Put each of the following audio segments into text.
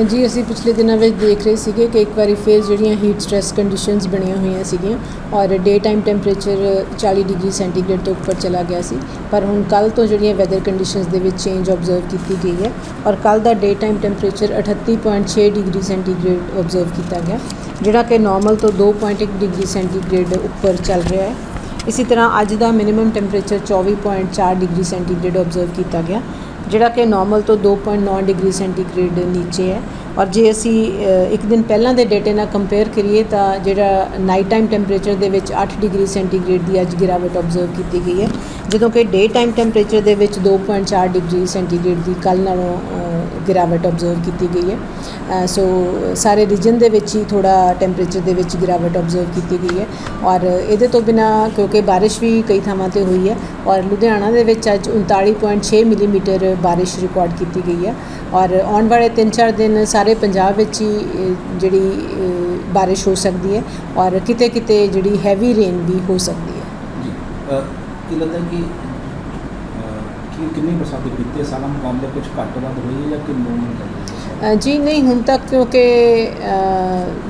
ਜੀ, ਅਸੀਂ ਪਿਛਲੇ ਦਿਨਾਂ ਵਿੱਚ ਦੇਖ ਰਹੇ ਸੀਗੇ ਕਿ ਇੱਕ ਵਾਰੀ ਫਿਰ ਜਿਹੜੀਆਂ ਹੀਟ ਸਟ੍ਰੈਸ ਕੰਡੀਸ਼ਨਸ ਬਣੀਆਂ ਹੋਈਆਂ ਸੀਗੀਆਂ ਔਰ day time temperature 40 degree centigrade ਤੋਂ ਉੱਪਰ ਚਲਾ ਗਿਆ ਸੀ। ਪਰ ਹੁਣ ਕੱਲ ਤੋਂ ਜਿਹੜੀਆਂ ਵੈਦਰ ਕੰਡੀਸ਼ਨਸ ਦੇ ਵਿੱਚ ਚੇਂਜ ਆਬਜ਼ਰਵ ਕੀਤੀ ਗਈ ਹੈ ਔਰ ਕੱਲ ਦਾ day time temperature 38.6 degree centigrade observe ਕੀਤਾ ਗਿਆ, ਜਿਹੜਾ ਕਿ ਨਾਰਮਲ ਤੋਂ 2.1 ਡਿਗਰੀ ਸੈਂਟੀਗ੍ਰੇਡ ਉੱਪਰ ਚੱਲ ਰਿਹਾ ਹੈ। ਇਸੇ ਤਰ੍ਹਾਂ ਅੱਜ ਦਾ minimum temperature 24.4 degree centigrade observe ਕੀਤਾ ਗਿਆ ਜਿਹੜਾ ਕਿ ਨਾਰਮਲ ਤੋਂ 2.9 ਡਿਗਰੀ ਸੈਂਟੀਗ੍ਰੇਡ ਨੀਚੇ ਹੈ। ਔਰ ਜੇ ਅਸੀਂ ਇੱਕ ਦਿਨ ਪਹਿਲਾਂ ਦੇ ਡੇਟੇ ਨਾਲ ਕੰਪੇਅਰ ਕਰੀਏ ਤਾਂ ਜਿਹੜਾ ਨਾਈਟ ਟਾਈਮ ਟੈਂਪਰੇਚਰ ਦੇ ਵਿੱਚ 8 ਡਿਗਰੀ ਸੈਂਟੀਗ੍ਰੇਡ ਦੀ ਅੱਜ ਗਿਰਾਵਟ ਆਬਜ਼ਰਵ ਕੀਤੀ ਗਈ ਹੈ। ਜਦੋਂ ਕਿ ਡੇ ਟਾਈਮ ਟੈਂਪਰੇਚਰ ਦੇ ਵਿੱਚ 2.4 ਡਿਗਰੀ ਸੈਂਟੀਗ੍ਰੇਡ ਦੀ ਕੱਲ ਨਾਲੋਂ ਗਿਰਾਵਟ ਆਬਜ਼ਰਵ ਕੀਤੀ ਗਈ ਹੈ। ਸੋ ਸਾਰੇ ਰੀਜਨ ਦੇ ਵਿੱਚ ਹੀ ਥੋੜਾ ਟੈਂਪਰੇਚਰ ਦੇ ਵਿੱਚ ਗਿਰਾਵਟ ਆਬਜ਼ਰਵ ਕੀਤੀ ਗਈ ਹੈ। ਔਰ ਇਹਦੇ ਤੋਂ ਬਿਨਾ ਕਿਉਂਕਿ ਬਾਰਿਸ਼ ਵੀ ਕਈ ਥਾਵਾਂ ਤੇ ਹੋਈ ਹੈ ਔਰ ਲੁਧਿਆਣਾ ਦੇ ਵਿੱਚ ਅੱਜ 39.6 ਮਿਲੀਮੀਟਰ ਬਾਰਿਸ਼ ਰਿਕਾਰਡ ਕੀਤੀ ਗਈ ਹੈ। ਔਰ ਆਉਣ ਵਾਲੇ 3-4 ਦਿਨ ਸਾਰੇ ਪੰਜਾਬ ਵਿੱਚ ਹੀ ਜਿਹੜੀ ਅ, ਬਾਰਿਸ਼ ਹੋ ਸਕਦੀ ਹੈ ਔਰ ਕਿਤੇ ਕਿਤੇ ਜਿਹੜੀ ਹੈਵੀ ਰੇਨ ਵੀ ਹੋ ਸਕਦੀ ਹੈ। ਜੀ ਕੀ ਲੱਗਦਾ ਕਿ ਕਿ ਕਿੰਨੀ ਬਰਸਾਤ ਬੀਤੇ ਸਾਲਾਂ ਮੁਕਾਬਲੇ ਕੁਝ ਘੱਟ ਵੱਧ ਹੋਈ ਹੈ ਜਾਂ ਕਿ ਨੋਰਮਲ ਹੈ ਜੀ ਨਹੀਂ ਹੁਣ ਤੱਕ ਕਿਉਂਕਿ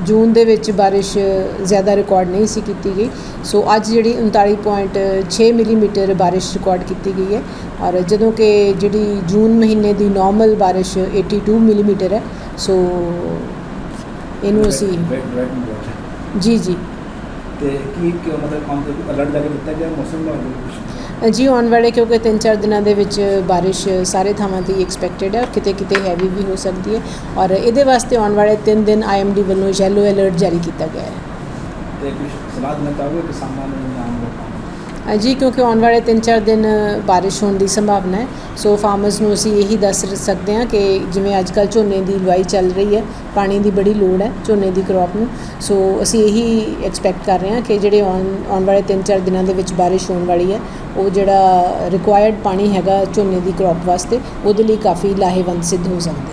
ਜੂਨ ਦੇ ਵਿੱਚ ਬਾਰਿਸ਼ ਜ਼ਿਆਦਾ ਰਿਕਾਰਡ ਨਹੀਂ ਸੀ ਕੀਤੀ ਗਈ। ਸੋ ਅੱਜ ਜਿਹੜੀ 39.6 ਮਿਲੀਮੀਟਰ ਬਾਰਿਸ਼ ਰਿਕਾਰਡ ਕੀਤੀ ਗਈ ਹੈ। ਔਰ ਜਦੋਂ ਕਿ ਜਿਹੜੀ ਜੂਨ ਮਹੀਨੇ ਦੀ ਨਾਰਮਲ ਬਾਰਿਸ਼ 82 ਮਿਲੀਮੀਟਰ ਹੈ। ਸੋ ਇਹਨੂੰ ਅਸੀਂ ਜੀ ਜੀ। ਤੇ ਕੀ ਕਿ ਮਤਲਬ ਕੰਮ ਅਲਰਟ ਜਾਰੀ ਕੀਤਾ ਗਿਆ? ਮੌਸਮ ਦਾ ਕੁਝ ਜੀ, ਆਉਣ ਵਾਲੇ ਕਿਉਂਕਿ 3-4 ਦਿਨਾਂ ਦੇ ਵਿੱਚ ਬਾਰਿਸ਼ ਸਾਰੇ ਥਾਵਾਂ ਤੇ ਐਕਸਪੈਕਟਡ ਹੈ, ਕਿਤੇ ਕਿਤੇ ਹੈਵੀ ਵੀ ਹੋ ਸਕਦੀ ਹੈ ਔਰ ਇਹਦੇ ਵਾਸਤੇ ਆਉਣ ਵਾਲੇ 3 ਦਿਨ ਆਈਐਮਡੀ ਵੱਲੋਂ ਯੈਲੋ ਅਲਰਟ ਜਾਰੀ ਕੀਤਾ ਗਿਆ ਹੈ। ਤੇ ਕੁਝ ਸਲਾਹ ਦੇਣਾ ਚਾਹੋਗੇ ਕਿਸਾਨਾਂ ਨੂੰ ਜਾਂ ਜੀ, ਕਿਉਂਕਿ ਆਉਣ ਵਾਲੇ 3-4 ਦਿਨ ਬਾਰਿਸ਼ ਹੋਣ ਦੀ ਸੰਭਾਵਨਾ ਹੈ। ਸੋ ਫਾਰਮਰਸ ਨੂੰ ਅਸੀਂ ਇਹੀ ਦੱਸ ਸਕਦੇ ਹਾਂ ਕਿ ਜਿਵੇਂ ਅੱਜ ਕੱਲ੍ਹ ਝੋਨੇ ਦੀ ਲਵਾਈ ਚੱਲ ਰਹੀ ਹੈ, ਪਾਣੀ ਦੀ ਬੜੀ ਲੋੜ ਹੈ ਝੋਨੇ ਦੀ ਕ੍ਰੌਪ ਨੂੰ। ਸੋ ਅਸੀਂ ਇਹੀ ਐਕਸਪੈਕਟ ਕਰ ਰਹੇ ਹਾਂ ਕਿ ਜਿਹੜੇ ਆਉਣ ਆਉਣ ਵਾਲੇ 3-4 ਦਿਨਾਂ ਦੇ ਵਿੱਚ ਬਾਰਿਸ਼ ਹੋਣ ਵਾਲੀ ਹੈ, ਉਹ ਜਿਹੜਾ ਰਿਕੁਆਇਰਡ ਪਾਣੀ ਹੈਗਾ ਝੋਨੇ ਦੀ ਕ੍ਰੌਪ ਵਾਸਤੇ, ਉਹਦੇ ਲਈ ਕਾਫੀ ਲਾਹੇਵੰਦ ਸਿੱਧ ਹੋ ਸਕਦੀ।